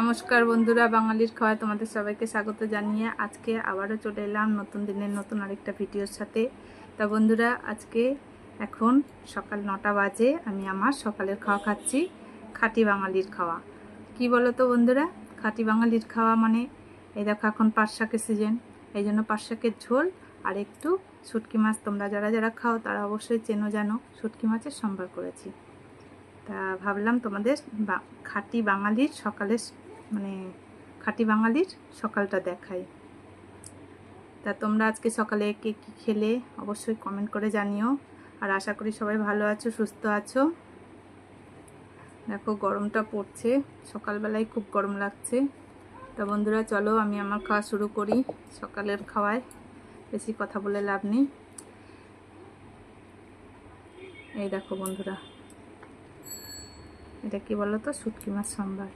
নমস্কার বন্ধুরা, বাঙালির খাওয়ায় তোমাদের সবাইকে স্বাগত জানিয়ে আজকে আবারও চলে এলাম নতুন দিনের নতুন আরেকটা ভিডিওর সাথে। তা বন্ধুরা, আজকে এখন সকাল নটা বাজে, আমি আমার সকালের খাওয়া খাচ্ছি খাঁটি বাঙালির খাওয়া। কি বলো তো বন্ধুরা, খাঁটি বাঙালির খাওয়া মানে এই দেখো এখন পাট শাকের সিজন এই জন্য পাট শাকের ঝোল আর একটু শুটকি মাছ তোমরা যারা যারা খাও তারা অবশ্যই চেনো জানো, শুটকি মাছের সম্ভার করেছি। তা ভাবলাম তোমাদের খাঁটি বাঙালির সকালের মানে খাঁটি বাঙালির সকালটা দেখাই। তা তোমরা আজকে সকালে কে কী খেলে অবশ্যই কমেন্ট করে জানিও। আর আশা করি সবাই ভালো আছো, সুস্থ আছো। দেখো গরমটা পড়ছে, সকালবেলায় খুব গরম লাগছে। তা বন্ধুরা চলো আমি আমার খাওয়া শুরু করি সকালের খাওয়ায়, বেশি কথা বলে লাভ নেই। এই দেখো বন্ধুরা, এটা কি বলো তো শুটকি মাছ সম্বার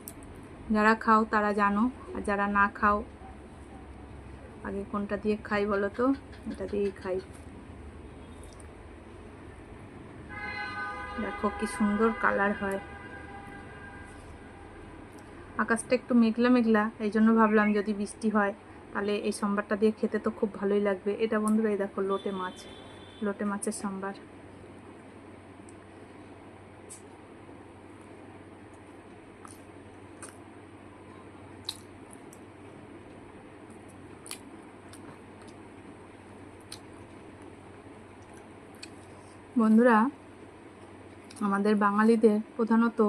যারা খাও, তারা জানো। আর যারা না খাও, আগে কোনটা দিয়ে খাই বলো তো? এটা দিয়েই খাই। দেখো কি সুন্দর কালার হয়। আকাশটা একটু মেঘলা মেঘলা, এই জন্য ভাবলাম যদি বৃষ্টি হয়, তাহলে এই সম্বারটা দিয়ে খেতে তো খুব ভালোই লাগবে। এটা বন্ধুরা, এই দেখো লোটে মাছ। লোটে মাছের সম্বার। বন্ধুরা, আমাদের বাঙালিদের প্রধানত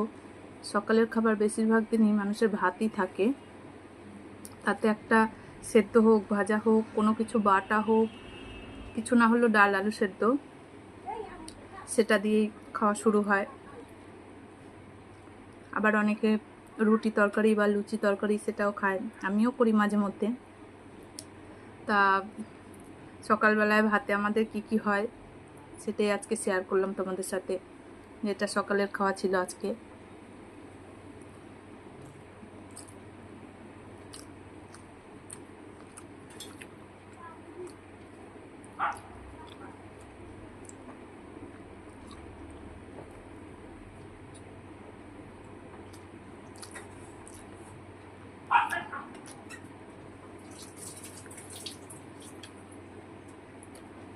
সকালের খাবার বেশিরভাগ দিনই মানুষের ভাতই থাকে। তাতে একটা সেদ্ধ হোক, ভাজা হোক, কোনো কিছু বাটা হোক, কিছু না হলেও ডাল, আলু সেদ্ধ, সেটা দিয়েই খাওয়া শুরু হয়। আবার অনেকে রুটি তরকারি বা লুচি তরকারি সেটাও খায়, আমিও করি মাঝে মধ্যে। তা সকালবেলায় ভাতে আমাদের কি কি হয়? সেটাই আজকে শেয়ার করলাম তোমাদের সাথে যেটা সকালের খাওয়া ছিল আজকে।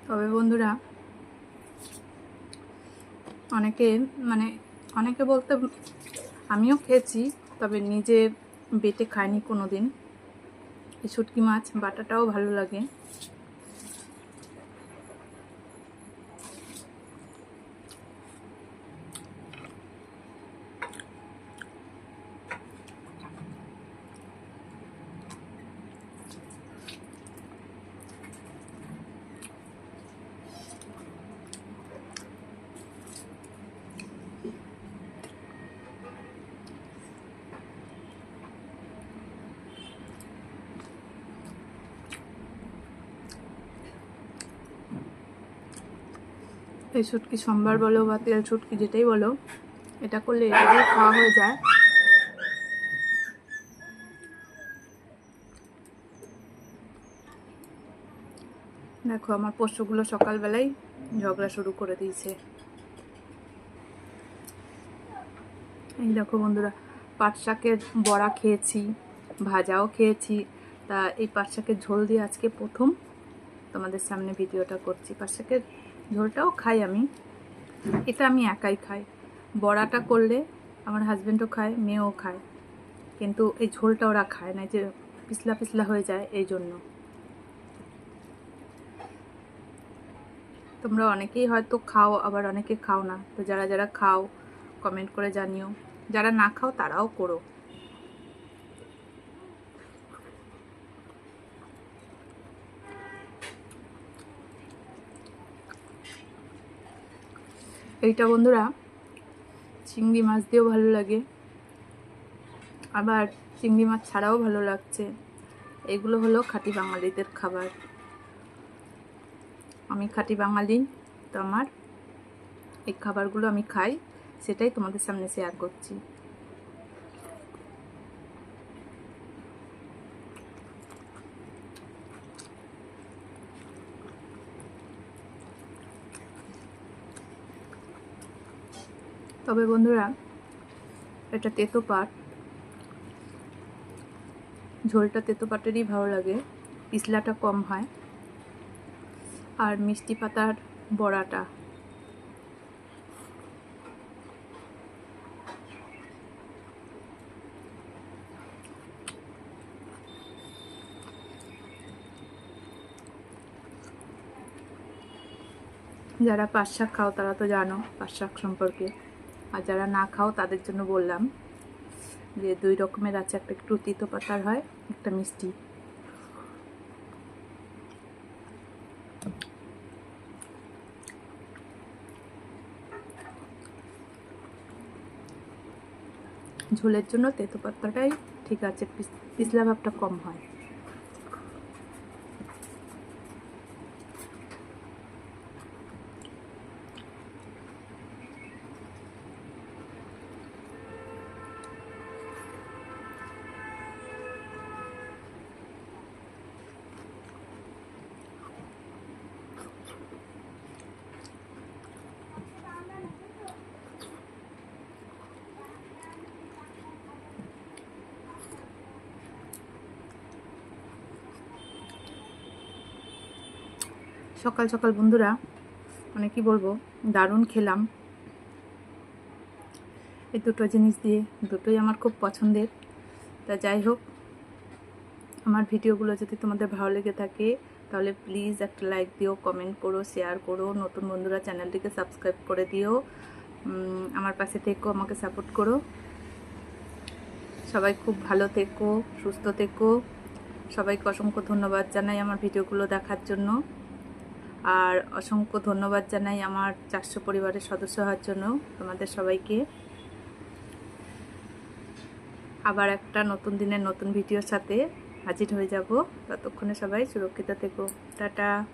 তবে বন্ধুরা অনেকে মানে অনেকে বলতে আমিও খেয়েছি, তবে নিজে বেটে খাইনি কোনো দিন এই শুটকি মাছ, বাটাটাও ভালো লাগে। এই শুটকি সম্বার বলো বা তেল শুটকি যেটাই বলো, এটা করলে এটা দিয়ে খাওয়া হয়ে যায়। দেখো, আমার পশুগুলো সকালবেলায় ঝগড়া শুরু করে দিয়েছে। এই দেখো বন্ধুরা, পাট শাকের বড়া খেয়েছি, ভাজাও খেয়েছি। তা এই পাট শাকের ঝোল দিয়ে আজকে প্রথম তোমাদের সামনে ভিডিওটা করছি। পাট শাকের ঝোলটাও খাই আমি। এটা আমি একাই খাই। বড়াটা করলে আমার হাজব্যান্ডও খায়, মেয়েও খায়। কিন্তু এই ঝোলটা ওরা খায় না যে পিছলা পিছলা হয়ে যায় এই জন্য। তোমরা অনেকেই হয়তো খাও, আবার অনেকে খাও না। তো যারা যারা খাও কমেন্ট করে জানিও। যারা না খাও, তারাও করো। এইটা বন্ধুরা, চিংড়ি মাছ দিয়েও ভালো লাগে। আবার চিংড়ি মাছ ছাড়াও ভালো লাগছে। এগুলো হলো খাঁটি বাঙালিদের খাবার। আমি খাঁটি বাঙালি, তো আমার এই খাবারগুলো আমি খাই, সেটাই তোমাদের সামনে শেয়ার করছি। তবে বন্ধুরা, এটা তেতো পাট। ঝোলটা তেতো পাটেরই ভালো লাগে, পিছলাটা কম হয়। আর মিষ্টি পাতার বড়াটা। যারা পাট শাক খাও, তারা তো জানো পাট শাক সম্পর্কে। আর যারা না খাও, তাদের জন্য বললাম যে দুই রকমের আছে। একটা একটু তিতো পাতার হয়, একটা মিষ্টি। ঝোলের জন্য তেতো পাতাটাই ঠিক আছে পিছলা ভাবটা কম হয়। সকাল সকাল বন্ধুরা মানে কি বলব, দারুণ খেলাম। এই দুটো জিনিস দিয়ে, দুটোই আমার খুব পছন্দের। তা যাই হোক, আমার ভিডিওগুলো যদি তোমাদের ভালো লেগে থাকে, তাহলে প্লিজ একটা লাইক দিও কমেন্ট করো শেয়ার করো, নতুন বন্ধুরা চ্যানেলটিকে সাবস্ক্রাইব করে দিও আমার পাশে থেকো, আমাকে সাপোর্ট করো। সবাই খুব ভালো থেকো, সুস্থ থেকো। সবাইকে অসংখ্য ধন্যবাদ জানাই আমার ভিডিওগুলো দেখার জন্য। আর অসংখ্য ধন্যবাদ জানাই আমার চারশো পরিবারের সদস্য হওয়ার জন্য তোমাদের সবাইকে। আবার একটা নতুন দিনের নতুন ভিডিওর সাথে হাজির হয়ে যাব। ততক্ষণে সবাই সুরক্ষিত থেকো। টাটা।